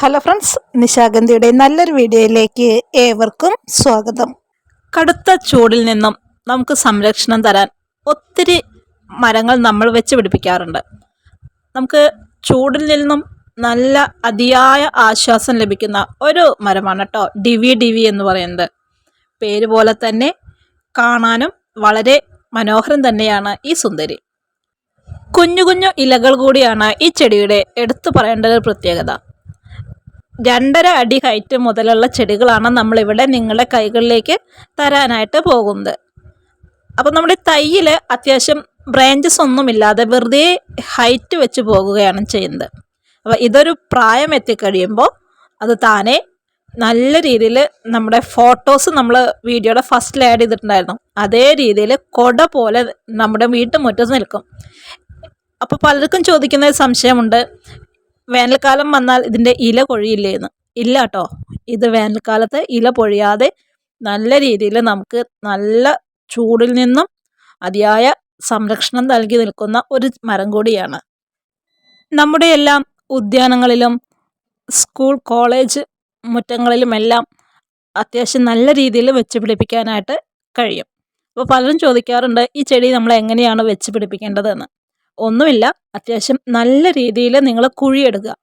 Hello friends നിശാഗന്ധിയുടെ നല്ലൊരു വീഡിയോയിലേക്ക് ഏവർക്കും സ്വാഗതം. കടുത്ത ചൂടിൽ നിന്നും നമുക്ക് സംരക്ഷണം തരാൻ ഒത്തിരി മരങ്ങൾ നമ്മൾ വെച്ച് പിടിപ്പിക്കാറുണ്ട്. നമുക്ക് ചൂടിൽ നിന്നും നല്ല അതിയായ ആശ്വാസം ലഭിക്കുന്ന ഒരു മരമാണ് കേട്ടോ ഡിവി ഡിവി എന്ന് പറയുന്നത്. പേര് പോലെ തന്നെ കാണാനും വളരെ മനോഹരം തന്നെയാണ് ഈ സുന്ദരി. കുഞ്ഞു കുഞ്ഞു ഇലകൾ കൂടിയാണ് ഈ ചെടിയുടെ എടുത്തു പറയേണ്ട ഒരു പ്രത്യേകത. രണ്ടര അടി ഹൈറ്റ് മുതലുള്ള ചെടികളാണ് നമ്മളിവിടെ നിങ്ങളുടെ കൈകളിലേക്ക് തരാനായിട്ട് പോകുന്നത്. അപ്പോൾ നമ്മുടെ തൈയിൽ അത്യാവശ്യം ബ്രാഞ്ചസ് ഒന്നുമില്ലാതെ വെറുതെ ഹൈറ്റ് വെച്ച് പോകുകയാണ് ചെയ്യുന്നത്. അപ്പോൾ ഇതൊരു പ്രായം എത്തിക്കഴിയുമ്പോൾ അത് താനെ നല്ല രീതിയിൽ നമ്മുടെ ഫോട്ടോസ് നമ്മൾ വീഡിയോയുടെ ഫസ്റ്റിൽ ആഡ് ചെയ്തിട്ടുണ്ടായിരുന്നു. അതേ രീതിയിൽ കൊട പോലെ നമ്മുടെ വീട്ടുമുറ്റത്ത് നിൽക്കും. അപ്പോൾ പലർക്കും ചോദിക്കുന്ന സംശയമുണ്ട് വേനൽക്കാലം വന്നാൽ ഇതിന്റെ ഇല കൊഴിയില്ലേ എന്ന് ഇല്ല കേട്ടോ ഇത് വേനൽക്കാലത്ത് ഇല പൊഴിയാതെ നല്ല രീതിയിൽ നമുക്ക് നല്ല ചൂടിൽ നിന്നും അതിയായ സംരക്ഷണം നൽകി നിൽക്കുന്ന ഒരു മരം കൂടിയാണ്. നമ്മുടെ എല്ലാം ഉദ്യാനങ്ങളിലും സ്കൂൾ കോളേജ് മുറ്റങ്ങളിലുമെല്ലാം അത്യാവശ്യം നല്ല രീതിയിൽ വെച്ച് പിടിപ്പിക്കാനായിട്ട് കഴിയും. അപ്പോൾ പലരും ചോദിക്കാറുണ്ട് ഈ ചെടി നമ്മൾ എങ്ങനെയാണ് വെച്ച് പിടിപ്പിക്കേണ്ടതെന്ന്? ഒന്നുമില്ല. അത്യാവശ്യം നല്ല രീതിയിൽ നിങ്ങൾ കുഴിയെടുക്കുക.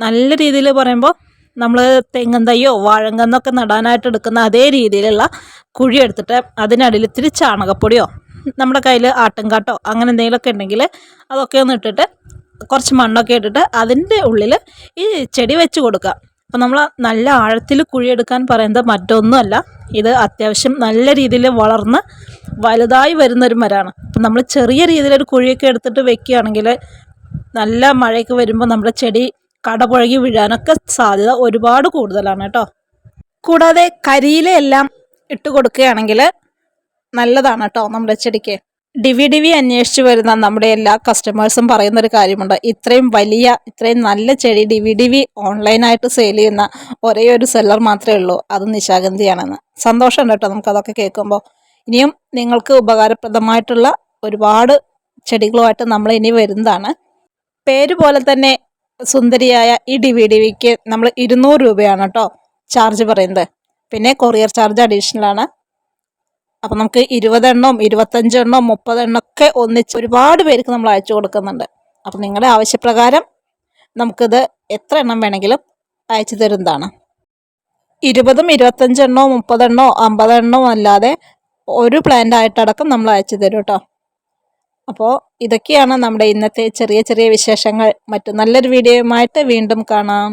നല്ല രീതിയിൽ പറയുമ്പോൾ നമ്മൾ തെങ്ങൻ തയ്യോ വാഴങ്കന്നൊക്കെ നടാനായിട്ട് എടുക്കുന്ന അതേ രീതിയിലുള്ള കുഴി എടുത്തിട്ട് അതിനടിയിൽ ഇത്തിരി ചാണകപ്പൊടിയോ നമ്മുടെ കയ്യിൽ ആട്ടുംകാട്ടോ അങ്ങനെ എന്തെങ്കിലുമൊക്കെ ഉണ്ടെങ്കിൽ അതൊക്കെ ഒന്ന് ഇട്ടിട്ട് കുറച്ച് മണ്ണൊക്കെ ഇട്ടിട്ട് അതിന്റെ ഉള്ളിൽ ഈ ചെടി വെച്ച് കൊടുക്കുക. അപ്പോൾ നമ്മൾ നല്ല ആഴത്തിൽ കുഴിയെടുക്കാൻ പറയുന്നത് മറ്റൊന്നുമല്ല. ഇത് അത്യാവശ്യം നല്ല രീതിയിൽ വളർന്ന് വലുതായി വരുന്നൊരു മരമാണ്. അപ്പം നമ്മൾ ചെറിയ രീതിയിലൊരു കുഴിയൊക്കെ എടുത്തിട്ട് വെക്കുകയാണെങ്കിൽ നല്ല മഴയൊക്കെ വരുമ്പോൾ നമ്മുടെ ചെടി കടപുഴകി വീഴാനൊക്കെ സാധ്യത ഒരുപാട് കൂടുതലാണ് കേട്ടോ. കൂടാതെ കരിയിലെല്ലാം ഇട്ട് കൊടുക്കുകയാണെങ്കിൽ നല്ലതാണ് കേട്ടോ നമ്മുടെ ചെടിക്ക്. ഡിവി ഡിവി അന്വേഷിച്ചു വരുന്ന നമ്മുടെ എല്ലാ കസ്റ്റമേഴ്സും പറയുന്ന ഒരു കാര്യമുണ്ട്. ഇത്രയും വലിയ ഇത്രയും നല്ല ചെടി ഡിവി ഡിവി ഓൺലൈനായിട്ട് സെയിൽ ചെയ്യുന്ന ഒരേ ഒരു സെല്ലർ മാത്രമേ ഉള്ളൂ. അത് നിശാഗന്ധിയാണെന്ന്. സന്തോഷമുണ്ട് കേട്ടോ നമുക്കതൊക്കെ കേൾക്കുമ്പോൾ ഇനിയും നിങ്ങൾക്ക് ഉപകാരപ്രദമായിട്ടുള്ള ഒരുപാട് ചെടികളുമായിട്ട് നമ്മൾ ഇനി വരുന്നതാണ്. പേര് പോലെ തന്നെ സുന്ദരിയായ ഈ ഡി വി ഡി വിക്ക് നമ്മൾ ഇരുന്നൂറ് രൂപയാണ് കേട്ടോ ചാർജ് പറയുന്നത്. പിന്നെ കൊറിയർ ചാർജ് അഡീഷണൽ ആണ്. അപ്പം നമുക്ക് ഇരുപതെണ്ണം ഇരുപത്തഞ്ചെണ്ണം മുപ്പതെണ്ണം മുപ്പതെണ്ണമൊക്കെ ഒന്നിച്ച് ഒരുപാട് പേർക്ക് നമ്മൾ അയച്ചു കൊടുക്കുന്നുണ്ട്. അപ്പം നിങ്ങളുടെ ആവശ്യപ്രകാരം നമുക്കിത് എത്ര എണ്ണം വേണമെങ്കിലും അയച്ചു തരുന്നതാണ്. ഇരുപതും ഇരുപത്തഞ്ചെണ്ണോ മുപ്പതെണ്ണോ അമ്പതെണ്ണോ അല്ലാതെ ഒരു പ്ലാന്റ് ആയിട്ടടക്കം നമ്മൾ അയച്ചു തരും കേട്ടോ. അപ്പോൾ ഇതൊക്കെയാണ് നമ്മുടെ ഇന്നത്തെ ചെറിയ ചെറിയ വിശേഷങ്ങൾ. മറ്റു നല്ലൊരു വീഡിയോയുമായിട്ട് വീണ്ടും കാണാം.